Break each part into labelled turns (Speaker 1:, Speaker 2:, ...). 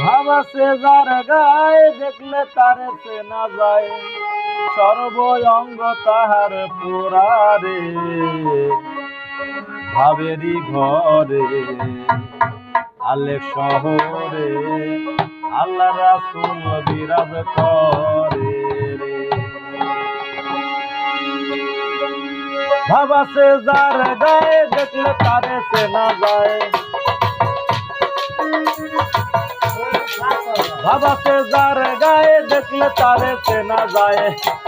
Speaker 1: ভাবা সে যার গায়ে, দেখলে তারে চেনা যায়। সর্ব অঙ্গ তাহার পুরারে ভাবেরি ঘরে আলে শহরে। আল্লাহ রাসুল বিরাজ করে। ভাবা সে যার গায়ে, দেখলে তারে চেনা যায়। ভাবাতে যার গায়ে, দেখলে তারে চেনা যায়।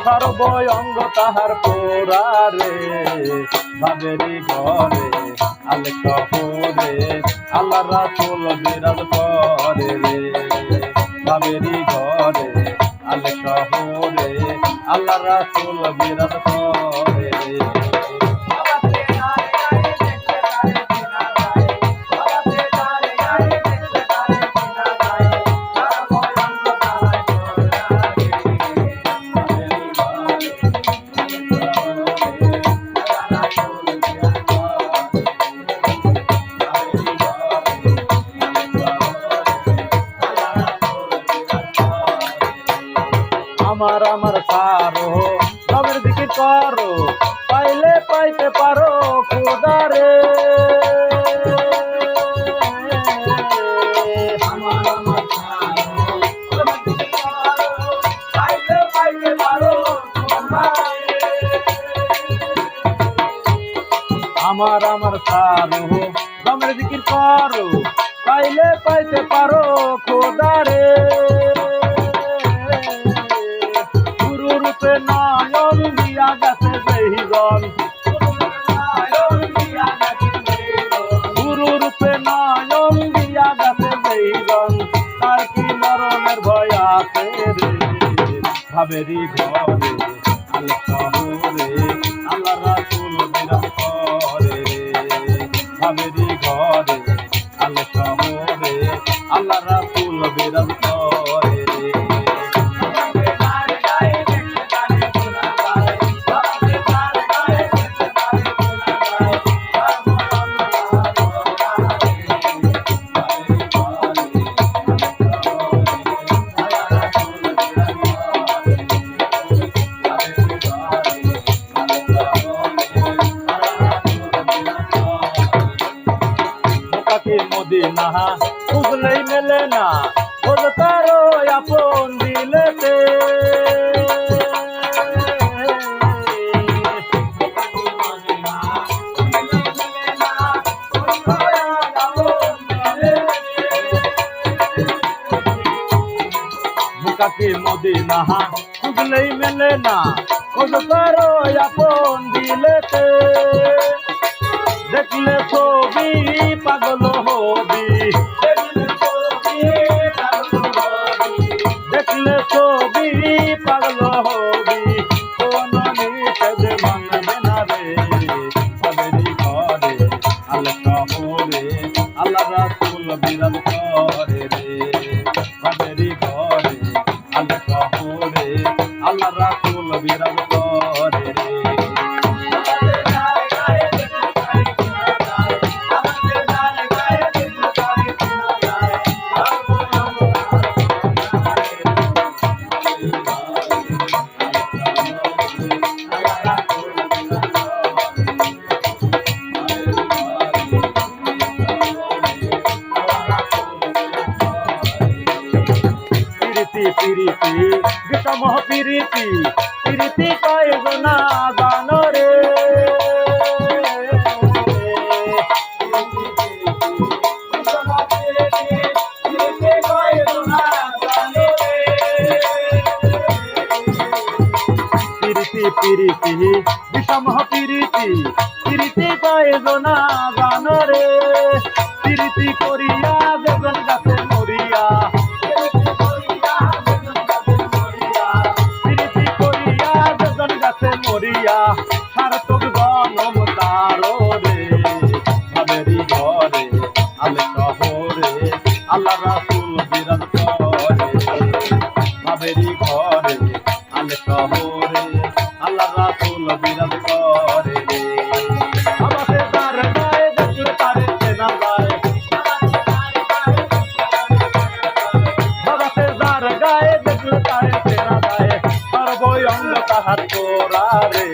Speaker 1: সর্ব অঙ্গ তাহার পোড়ারে ভাবেরি ঘরে, আলে শহরে আল্লাহ রাসুল বিরাজ করে রে। ভাবেরি ঘরে, আলে শহরে আল্লাহ রাসুল বিরাজ করে আমার আমার সারো সবের দিকে করো পাইলে পাইতে পারো খুদারে আমার আমার সারো সবের দিকে করো পাইলে পাইতে পারো খুদারে রূপে নয়ন দিয়া গেছে বেহিগন গুরু নয়ন দিয়া গেছে বেহিগন তার কি মরণের ভয় আছে রে? ভাবেরি ঘরে মদিনা খুঁজলেই মেলে না খোঁজ তারো আপন দিলেতে মুকাকে মদিনা খুঁজলেই মেলে না খোঁজ তারো আপন দিলেতে দেখলে ছবি পাগল হবি। দেখলে ছবি পাগল হবি। কোন নিষেধ মানবে না রে। সবেরি ঘরে আল শহরে আল্লাহ রাসুল বিরাজ করে রে। সবেরি ঘরে আল পিরিতি বিষম পিরিতি পিরিতি কয়েক না জানো রে? পিরিতি বিষম পিরিতি পিরিতি কয়েক না জানো রে? করিয়া বেগুন গাছে গাছে রে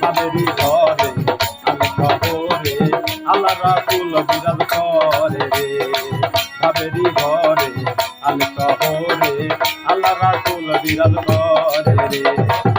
Speaker 1: ভাবেরি ঘরে আমি শহরে, আল্লাহ রাসুল বিরাজ করে রে। ভাবেরি ঘরে আমি শহরে, আল্লাহ রাসুল বিরাজ করে রে।